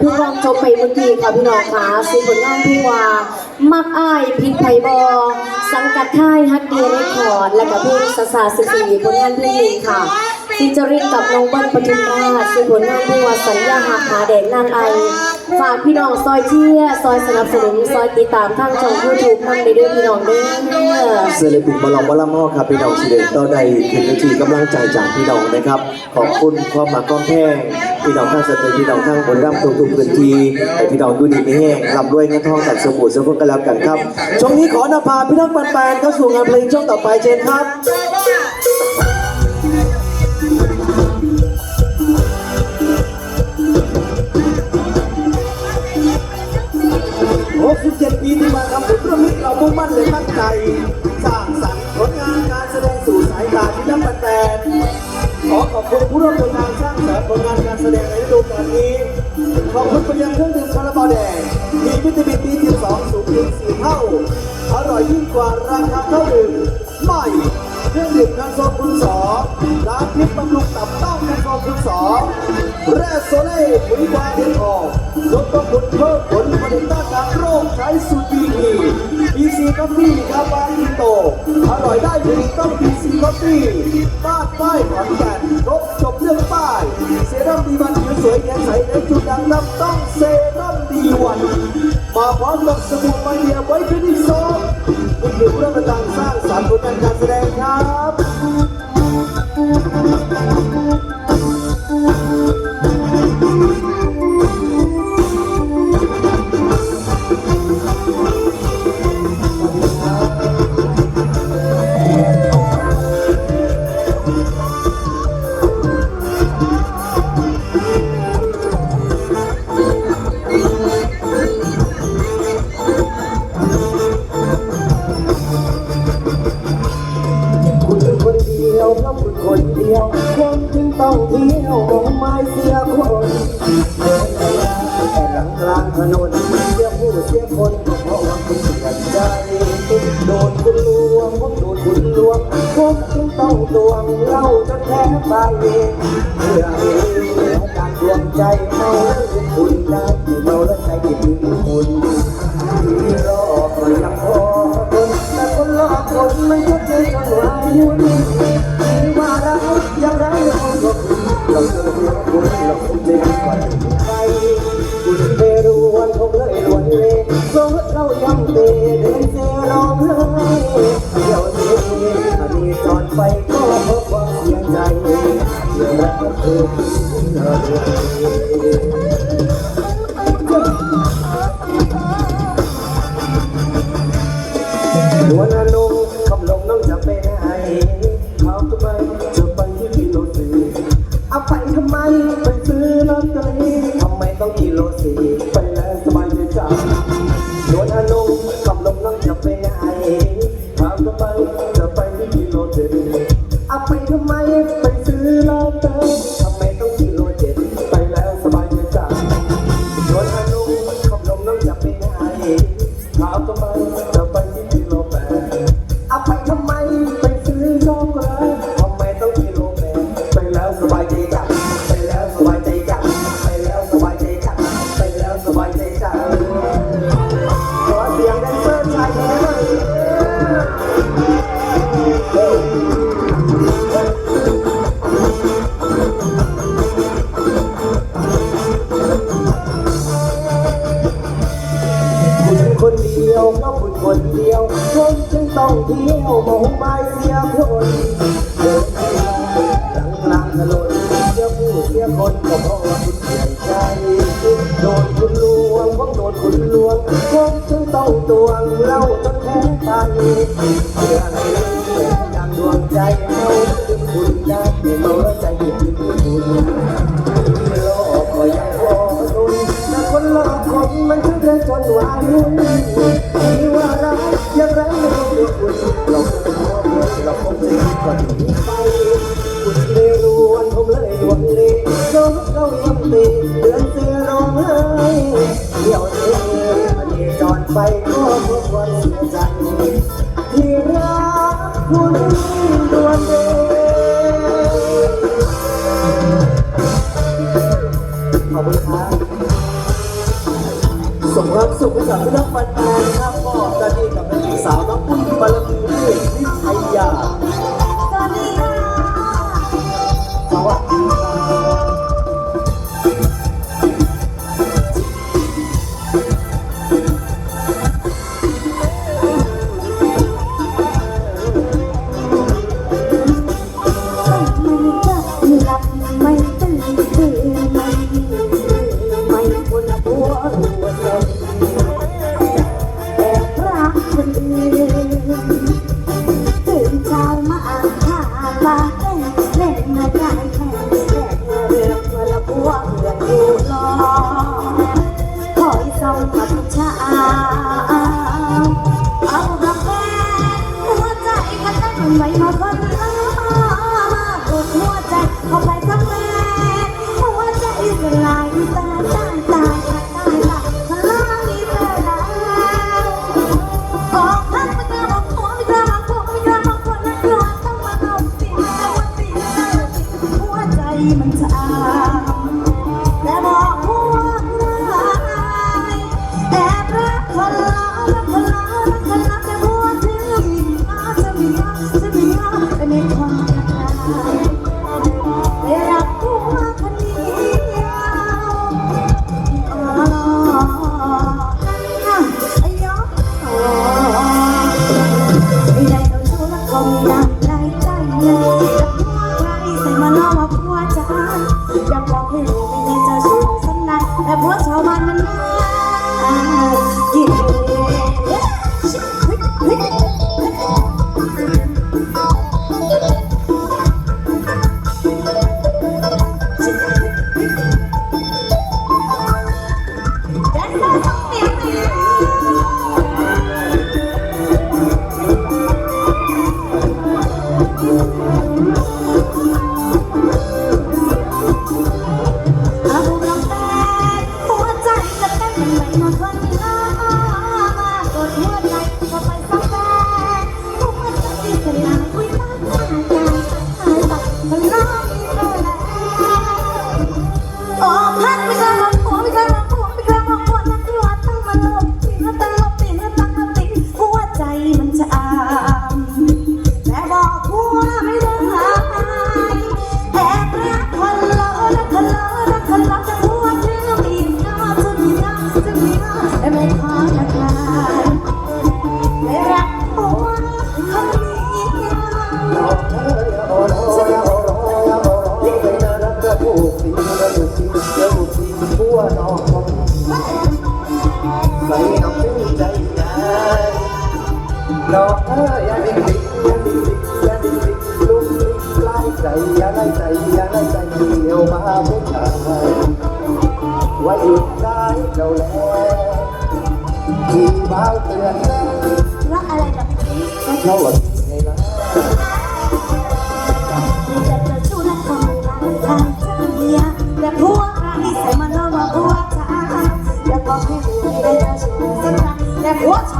ผู้ฟังชมไปเมื่อกี้ค่ะพี่น้องค่ะซีผลงานพี่ว่า มักอ้ายพิษไพบอ สังกัดค่ายฮักเดียในขอร์ดและกับเพลงสาสาสิบสี่ผลงานเพลงค่ะ ฟีเจริงกับน้องเบิ้ลปทุมราชซึ่งผลงานที่ว่าสัญญาหักหาแดงนานไอ ฝากพี่น้องซอยเชี่ยซอยสนับสนุนซอยติดตามทางช่องยูทูบนั่นในเรื่องพี่น้องด้อเซเลปิกบอลลองบอลมอครับพี่น้องสิเดต่อใดถึงนาทีกำลังใจจากพี่น้องนะครับ ขอบคุณความหมากความแพงพี่น้องทั้งสเตพี่น้องทั้งบนร่ำทุกทุกพื้นที่ให้พี่น้องดูดีไม่แห้งร่ำรวยเงินทองสักสมุทรสมบูรณ์กันแล้วกันครับช่วงนี้ขอนำพาพี่น้องปันแปนเข้าสู่งานเพลงช่วงต่อไปเจนครับ มุ่งมั่นเลยตั้งใจสร้างสรรค์ผลงานการแสดงสู่สายตาที่นับแฟนขอขอบคุณผู้ร่วมเดินทางสร้างสรรค์ผลงานการแสดงในฤดูกาลนี้ขอบคุณไปยังเครื่องดื่มคาราบาวแดงมีวิตามิน B12 สูงถึง4เท่า อร่อยยิ่งกว่าราคาเท่าหนึ่งใหม่เครื่องดื่มกันโซคุณสองร้านพิษบำรุงตับต้องกันโซคุณสองแร่โซเล่ปุ๋ยวาเทียนทอง ลดต้นทุนเพิ่มผลผลิตต้านทานโรคใช้สูตรดีดีบีซีกาแฟกาบาอิโตอร่อยได้ถึงต้องบีซีกาแฟบ้าป้ายขอนแก่นรบจบเรื่องป้าย เซรั่มดีวันผิวสวยแข็งใสในจุดด่างดำต้องเซรั่มดีวัน มาพร้อมกับสบู่มาเดียไว้ที่ที่สองคุณคือเรื่องต่างสร้างสรรค์ผลงานการแสดงครับ เมาและใจที่ถึงคุณที่รอก็ยังพอทนแต่คนรอคนไมันก็เจอจังหวะวุ่นที่ว่าเรายังรักยังก็คุณเราเจอเพียงคุณเราคงจะดีกว่าใครคุณเปรวนคงเลยรวนเลยโซ่เรายังเตะเดินเซร้องไห้เดี๋ยวนี้อดีตจอดไปก็พราะความเสียใจเรื่องรักก็คือเรื่อ งหั เสียผู้เสียคนก็เพราะว่าคุณเสียใจ โดนคุณลวงผมโดนคุณลวงผมจึงต้องตวงเล่าจนแท้ตายเพื่อให้เหมือนดังดวงใจเมาถึงคุณได้ไม่เมาแล้วใจหยุดถึงคุณโลกก็ยังพอทนแต่คนหลอกคนมันถึงได้จนวายุ่ ไปก็ทุวันจันทร์ที่รักคุณดวเดีขอบคุณครับส่งควาสุขให้กับพี่น้องแฟนๆครับพ่อตาดีกับพี่สาวน้องปุ้ยบารมีที่ไทยยา นไว้มาคนอ้ามาปวดหัวใจเอาไปสักแม่หัวใจลายตายตายตายตายตายตายตายมีเธอแล้ออกพักไมัวไม่กาบอกผัวไม่กาบอกผัวนั่นยอต้องมาเอาสิเอาสิหัวใจมันจะ หัวชาวบ้านมันมา Antoine. ใจย้ายใจเดียวมาผู้ชายว่าหยุดได้เจ้าแล้วที่บ้าเตือนแล้วแล้วอะไรแบบนี้เราหลดไงล่ะแต่พวใครใส่มันเอามาพวกจแล้วก็ไม่ไม่ได้จะชูสักครงแต่พวกช